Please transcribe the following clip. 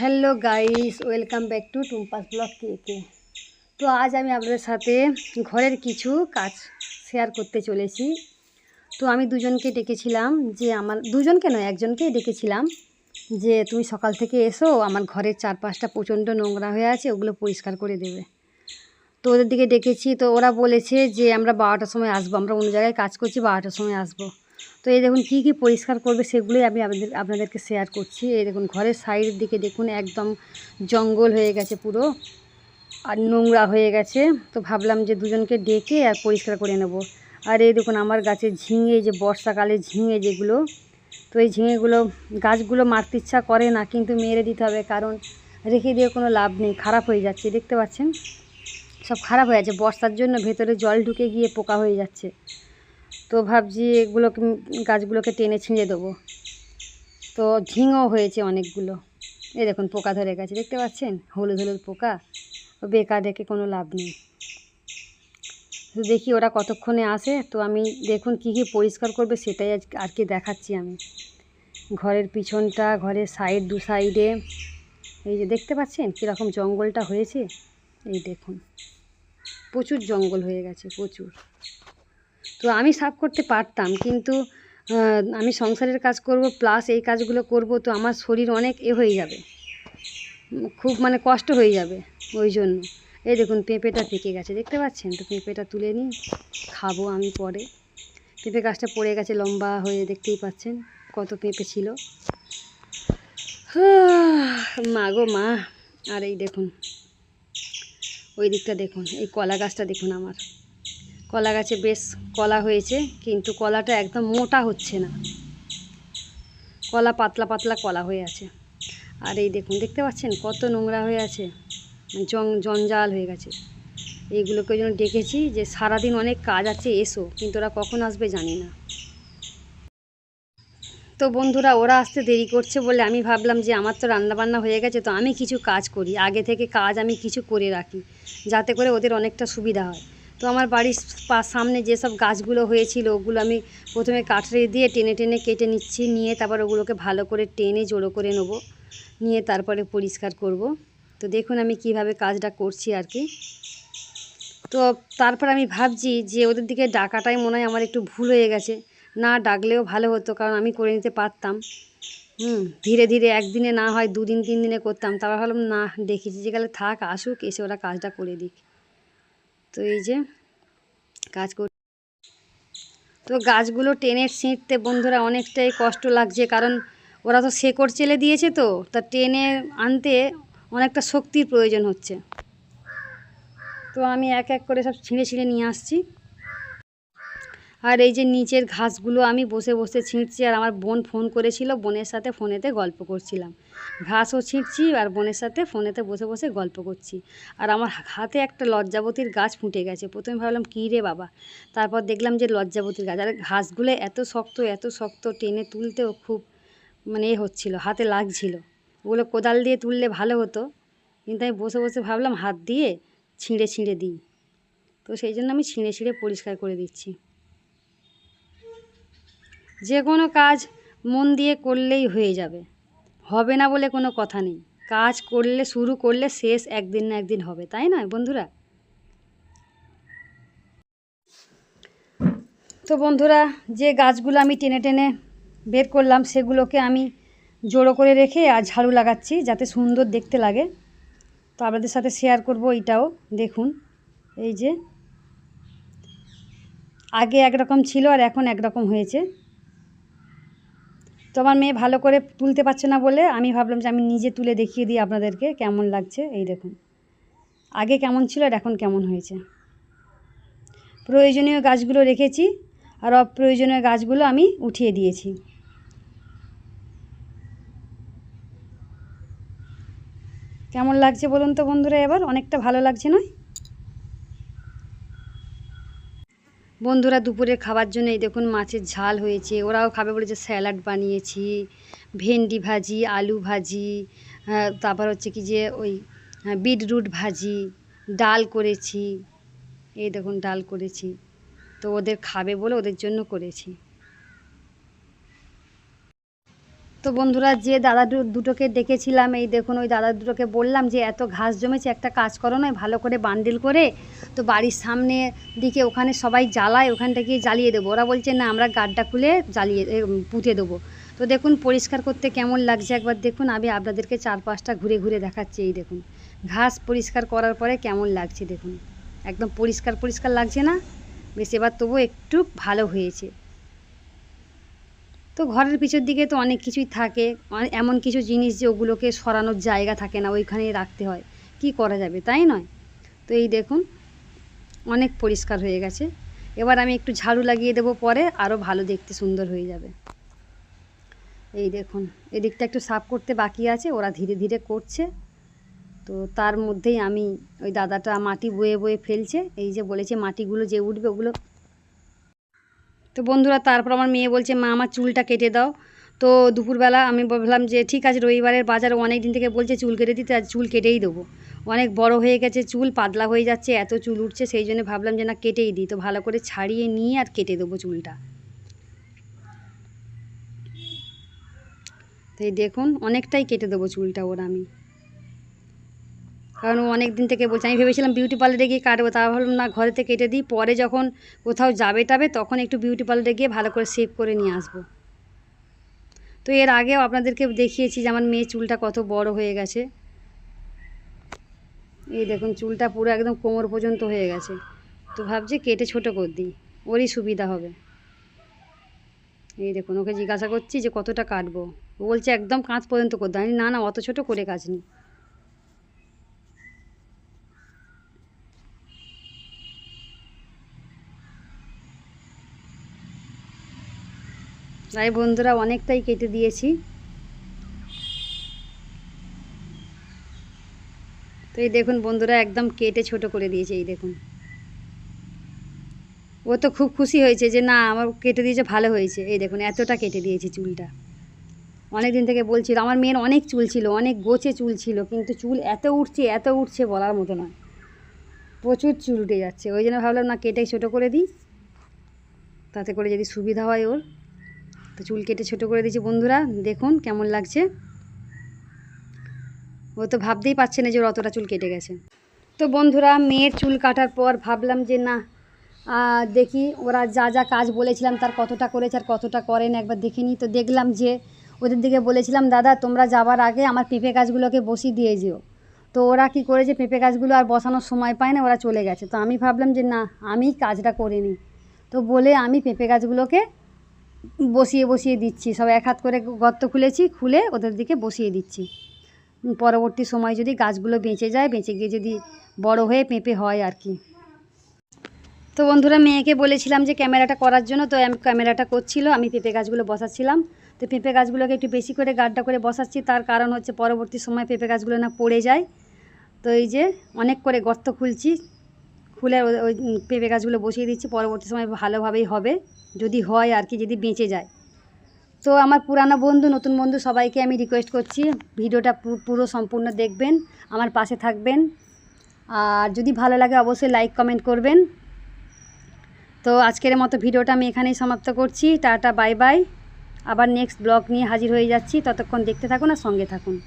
Hello guys, welcome back to Tumpa's blog কে কে। তো আজ আমি আপনাদের সাথে ঘরের কিছু কাজ শেয়ার করতে চলেছি। তো আমি দুজনকে ডেকেছিলাম যে আমার, দুজনকে নয় একজনকেই ডেকেছিলাম যে তুমি সকাল থেকে এসো, আমার ঘরের চারপাশটা প্রচণ্ড নোংরা হয়ে আছে, ওগুলো পরিষ্কার করে দেবে। তো ওদের দিকে ডেকেছি, তো ওরা বলেছে যে আমরা বারোটার সময় আসব, আমরা অন্য জায়গায় কাজ করছি, বারোটার সময় আসব। তো এই দেখুন কী কী পরিষ্কার করবে সেগুলোই আমি আপনাদের, আপনাদেরকে শেয়ার করছি। এই দেখুন ঘরের সাইডের দিকে দেখুন একদম জঙ্গল হয়ে গেছে পুরো আর নোংরা হয়ে গেছে। তো ভাবলাম যে দুজনকে ডেকে আর পরিষ্কার করে নেব। আর এই দেখুন আমার গাছে ঝিঙে যে বর্ষাকালে ঝিঙে যেগুলো, তো এই ঝিঙেগুলো গাছগুলো মারতে ইচ্ছা করে না, কিন্তু মেরে দিতে হবে কারণ রেখে দিয়ে কোনো লাভ নেই, খারাপ হয়ে যাচ্ছে, দেখতে পাচ্ছেন? সব খারাপ হয়ে যাচ্ছে বর্ষার জন্য ভেতরে জল ঢুকে গিয়ে পোকা হয়ে যাচ্ছে। তো ভাবছি এগুলোকে, গাছগুলোকে টেনে ছিঁড়ে দেবো। তো ঝিঙও হয়েছে অনেকগুলো। এই দেখুন, পোকা ধরে গেছে, দেখতে পাচ্ছেন? হলুদ হলুদ পোকা। ও বেকার রেখে কোনো লাভ নেই। তো দেখি ওরা কতক্ষণে আসে। তো আমি দেখুন কী কী পরিষ্কার করবে, সেটাই আজ আর কি দেখাচ্ছি আমি। ঘরের পিছনটা, ঘরের সাইড দু সাইডে এই যে দেখতে পাচ্ছেন? কীরকম জঙ্গলটা হয়েছে। এই দেখুন। প্রচুর জঙ্গল হয়ে গেছে, প্রচুর। তো আমি সাফ করতে পারতাম, কিন্তু আমি সংসারের কাজ করব প্লাস এই কাজগুলো করব, তো আমার শরীর অনেক এ হয়ে যাবে। খুব মানে কষ্ট হয়ে যাবে ওই জন্য। এই দেখুন, পেঁপেটা পেকে গেছে, দেখতে পাচ্ছেন তো? পেঁপেটা তুলে নিই, খাব আমি পরে। পেঁপে গাছটা পড়ে গেছে, লম্বা হয়ে দেখতেই পাচ্ছেন কত পেঁপে ছিল। মা গো মা, আর এই দেখুন, ওই দিকটা দেখুন, এই কলা গাছটা দেখুন আমার। কলা গাছে বেশ কলা হয়েছে, কিন্তু কলাটা একদম মোটা হচ্ছে না। কলা পাতলা পাতলা কলা হয়ে আছে। আর এই দেখুন, দেখতে পাচ্ছেন কত নোংরা হয়ে আছে? মানে জং, জঞ্জাল হয়ে গেছে। এইগুলোকে জন্য ডেকেছি যে সারাদিন অনেক কাজ আছে, এসো। কিন্তু ওরা কখন আসবে জানি না। তো বন্ধুরা, ওরা আসতে দেরি করছে বলে আমি ভাবলাম যে আমার তো রান্নাবান্না হয়ে গেছে, তো আমি কিছু কাজ করি। আগে থেকে কাজ আমি কিছু করে রাখি, যাতে করে ওদের অনেকটা সুবিধা হয়। তো আমার বাড়ির সামনে যেসব গাছগুলো হয়েছিল, ওগুলো আমি প্রথমে কাঠরে দিয়ে টেনে টেনে কেটে নিচ্ছি, নিয়ে তারপর ওগুলোকে ভালো করে টেনে জড়ো করে নেব, নিয়ে তারপরে পরিষ্কার করব। তো দেখুন আমি কীভাবে কাজটা করছি আর কি। তো তারপর আমি ভাবছি যে ওদের দিকে ডাকাটাই মনে হয় আমার একটু ভুল হয়ে গেছে। না ডাকলেও ভালো হতো, কারণ আমি করে নিতে পারতাম। হুম, ধীরে ধীরে একদিনে না হয় দুদিন, তিন দিনে করতাম, তারপর ভাবলাম, না দেখেছি যে গেলে থাক, আসুক, এসে ওরা কাজটা করে দিক। তো এই যে কাজ কর তো গাছগুলো টেনে ছিঁড়তে বন্ধুরা অনেকটাই কষ্ট লাগছে, কারণ ওরা তো শেকড় চেলে দিয়েছে তো, তা টেনে আনতে অনেকটা শক্তির প্রয়োজন হচ্ছে। তো আমি এক এক করে সব ছিঁড়ে ছিঁড়ে নিয়ে আসছি। আর এই যে নিচের ঘাসগুলো আমি বসে বসে ছিঁড়ছি, আর আমার বোন ফোন করেছিল, বোনের সাথে ফোনেতে গল্প করছিলাম। ঘাসও ছিঁড়ছি, আর বোনের সাথে ফোনেতে বসে বসে গল্প করছি। আর আমার হাতে একটা লজ্জাবতীর গাছ ফুটে গেছে। প্রথমে ভাবলাম, কী রে বাবা? তারপর দেখলাম যে লজ্জাবতীর গাছ। আর ঘাসগুলো এত শক্ত এত শক্ত, টেনে তুলতেও খুব মানে এ হচ্ছিল, হাতে লাগছিল। ওগুলো কোদাল দিয়ে তুললে ভালো হতো। কিন্তু আমি বসে বসে ভাবলাম, হাত দিয়ে ছিঁড়ে ছিঁড়ে দিই। তো সেই জন্য আমি ছিঁড়ে ছিঁড়ে পরিষ্কার করে দিচ্ছি। যে কোনো কাজ মন দিয়ে করলেই হয়ে যাবে। হবে না বলে কোনো কথা নেই। কাজ করলে, শুরু করলে শেষ একদিন না একদিন হবে, তাই না বন্ধুরা? তো বন্ধুরা, যে গাছগুলো আমি টেনে টেনে বের করলাম, সেগুলোকে আমি জড়ো করে রেখে আর ঝাড়ু লাগাচ্ছি যাতে সুন্দর দেখতে লাগে। তো আপনাদের সাথে শেয়ার করব এইটাও, দেখুন। এই যে, আগে একরকম ছিল আর এখন একরকম হয়েছে। তো আমার মেয়ে ভালো করে তুলতে পারছে না বলে আমি ভাবলাম যে আমি নিজে তুলে দেখিয়ে দিই আপনাদেরকে কেমন লাগছে, এই দেখুন। আগে কেমন ছিল আর এখন কেমন হয়েছে। প্রয়োজনীয় গাছগুলো রেখেছি আর অপ্রয়োজনীয় গাছগুলো আমি উঠিয়ে দিয়েছি। কেমন লাগছে বলুন তো বন্ধুরা এবার? অনেকটা ভালো লাগছে না বন্ধুরা দুপুরে খাবার জন্য এই দেখুন মাছের ঝাল হয়েছে। ওরাও খাবে বলেছে স্যালাড বানিয়েছি ভেন্ডি ভাজি আলু ভাজি তারপর হচ্ছে কি যে ওই আহ, বিটরুট ভাজি ডাল করেছি। এই দেখুন ডাল করেছি। তো ওদের খাবে বলে ওদের জন্য করেছি। তো বন্ধুরা, যে দাদা দুটোকে ডেকেছিলাম, এই দেখুন, ওই দাদা দুটোকে বললাম যে, এত ঘাস জমেছে, একটা কাজ করো নয় ভালো করে বান্ডিল করে, তো বাড়ির সামনে দিকে ওখানে সবাই জ্বালায় ওখান থেকে জ্বালিয়ে দেবো। ওরা বলছে, না, আমরা গাড্ডা খুলে জ্বালিয়ে পুঁতে দেবো। তো দেখুন, পরিষ্কার করতে কেমন লাগছে একবার দেখুন, আমি আপনাদেরকে চার পাঁচটা ঘুরে ঘুরে দেখাচ্ছি, এই দেখুন। ঘাস পরিষ্কার করার পরে কেমন লাগছে দেখুন। একদম পরিষ্কার পরিষ্কার লাগছে না? বেশ, এবার তবু একটু ভালো হয়েছে। তো ঘরের পিছর দিকে তো অনেক কিছুই থাকে। এমন কিছু জিনিস যে ওগুলোকে সরানোর জায়গা থাকে না, ওইখানেই রাখতে হয়। কি করা যাবে, তাই নয়? তো এই দেখুন, অনেক পরিষ্কার হয়ে গেছে। এবার আমি একটু ঝাড়ু লাগিয়ে দেবো, পরে আরও ভালো দেখতে সুন্দর হয়ে যাবে। এই দেখুন, এদিকটা একটু সাফ করতে বাকি আছে, ওরা ধীরে ধীরে করছে। তো তার মধ্যেই আমি ওই দাদাটা মাটি বয়ে বয়ে ফেলছে। এই যে বলেছে মাটিগুলো যে উঠবে, ওগুলো তো বন্ধুরা, তারপর আমার মেয়ে বলছে, মা, আমার চুলটা কেটে দাও। তো দুপুরবেলা আমি ভাবলাম যে, ঠিক আছে, রবিবারের বাজার অনেক দিন থেকে বলছে চুল কেটে দিতে আর চুল কেটেই দেবো। অনেক বড় হয়ে গেছে চুল, পাতলা হয়ে যাচ্ছে, এত চুল উঠছে, সেই জন্য ভাবলাম যে, না, কেটেই দিই। তো ভালো করে ছাড়িয়ে নিয়ে আর কেটে দেবো চুলটা। তো দেখুন, অনেকটাই কেটে দেবো চুলটা ওর আমি। কারণ অনেক দিন থেকে বলছে, আমি ভেবেছিলাম বিউটি পার্লারে গিয়ে কাটবো তা ভাবলাম না ঘরেতে কেটে দিই, পরে যখন কোথাও যাবে টাবে তখন একটু বিউটি পার্লারে গিয়ে ভালো করে সেভ করে নিয়ে আসব। তো এর আগেও আপনাদেরকে দেখিয়েছি যে আমার মেয়ে চুলটা কত বড় হয়ে গেছে। এই দেখুন, চুলটা পুরো একদম কোমর পর্যন্ত হয়ে গেছে। তো ভাবছি কেটে ছোট করে দিই, ওরই সুবিধা হবে। এই দেখুন, ওকে জিজ্ঞাসা করছি যে কতটা কাটবো? বলছে, একদম কাঁচ পর্যন্ত করতে আমি না না, অত ছোট করে কাজ নি তাই বন্ধুরা, অনেকটাই কেটে দিয়েছি। তো এই দেখুন বন্ধুরা, একদম কেটে ছোট করে দিয়েছে, এই দেখুন। ও তো খুব খুশি হয়েছে যে, না, আমার কেটে দিয়েছে, ভালো হয়েছে। এই দেখুন, এতটা কেটে দিয়েছি চুলটা। অনেক দিন থেকে বলছিল, আমার মেয়ের অনেক চুল ছিল, অনেক গোছে চুল ছিল, কিন্তু চুল এত উঠছে এত উঠছে বলার মতো নয়। প্রচুর চুল উঠে যাচ্ছে। ওই জন্য ভাবলাম, না, কেটে ছোট করে দিই। তাতে করে যদি সুবিধা হয় ওর। তো চুল কেটে ছোট করে দিয়েছি বন্ধুরা, দেখুন কেমন লাগছে। ও তো ভাবতেই পারছে না যে ওর অতটা চুল কেটে গেছে। তো বন্ধুরা, মেয়ের চুল কাটার পর ভাবলাম যে না দেখি ওরা যা যা কাজ বলেছিলাম তার কতটা করেছে আর কতটা করেন, একবার দেখে নিই। তো দেখলাম যে ওদের দিকে বলেছিলাম, দাদা, তোমরা যাবার আগে আমার পেঁপে গাছগুলোকে বসিয়ে দিয়ে যেও। তো ওরা কি করেছে, পেঁপে গাছগুলো আর বসানোর সময় পায় না, ওরা চলে গেছে। তো আমি ভাবলাম যে না আমি কাজটা করে তো বলে আমি পেঁপে গাছগুলোকে বসিয়ে বসিয়ে দিচ্ছি। সব এক হাত করে গর্ত খুলেছি, খুলে ওদের দিকে বসিয়ে দিচ্ছি। পরবর্তী সময় যদি গাছগুলো বেঁচে যায়, বেঁচে গিয়ে যদি বড় হয়ে পেঁপে হয় আর কি। তো বন্ধুরা, মেয়েকে বলেছিলাম যে ক্যামেরাটা করার জন্য, তো আমি ক্যামেরাটা করছিল, আমি পেঁপে গাছগুলো বসাচ্ছিলাম। তো পেঁপে গাছগুলোকে একটু বেশি করে গাড্ডা করে বসাচ্ছি, তার কারণ হচ্ছে পরবর্তী সময় পেঁপে গাছগুলো না পড়ে যায়। তো এই যে অনেক করে গর্ত খুলছি খুলে ওই- পেঁপে গাছগুলো বসিয়ে দিচ্ছি, পরবর্তী সময় ভালোভাবেই হবে। যদি হয় আর কি, যদি বেঁচে যায়। তো আমার পুরানো বন্ধু, নতুন বন্ধু সবাইকে আমি রিকোয়েস্ট করছি, ভিডিওটা পুরো সম্পূর্ণ দেখবেন, আমার পাশে থাকবেন। আর যদি ভালো লাগে অবশ্যই লাইক কমেন্ট করবেন। তো আজকের মতো ভিডিওটা আমি এখানেই সমাপ্ত করছি। টাটা বাই বাই আবার নেক্সট ব্লগ নিয়ে হাজির হয়ে যাচ্ছি। ততক্ষণ দেখতে থাকুন আর সঙ্গে থাকুন।